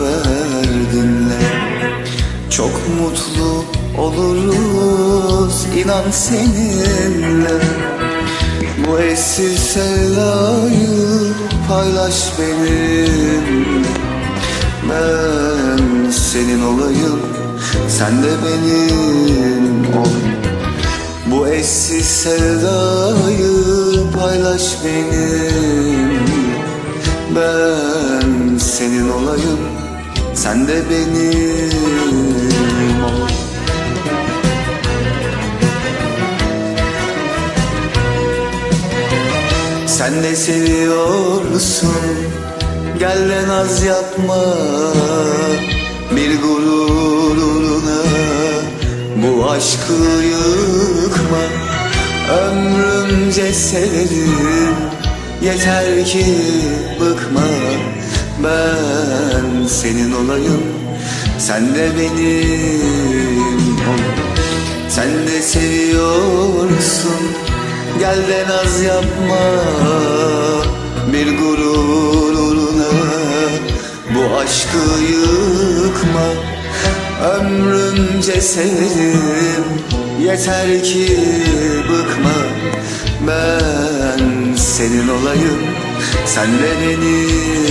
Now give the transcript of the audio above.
derdinle Çok mutlu oluruz inan seninle. Bu eşsiz sevdayı paylaş benimle. Ben senin olayım sen de benim ol Bu eşsiz sevdayı paylaş benimle. Ben sen de benim ol. Sen de seviyorsun. Gel de naz yapma. Bir gururuna Bu aşkı yıkma. Ömrümce severim. Yeter ki bıkma. Ben senin olayım. Sen de benim ol. Sen de seviyorsun. Gel de naz yapma. Bir gururuna Bu aşkı yıkma. Ömrümce severim Yeter ki bıkma. Ben senin olayım. Sen de benim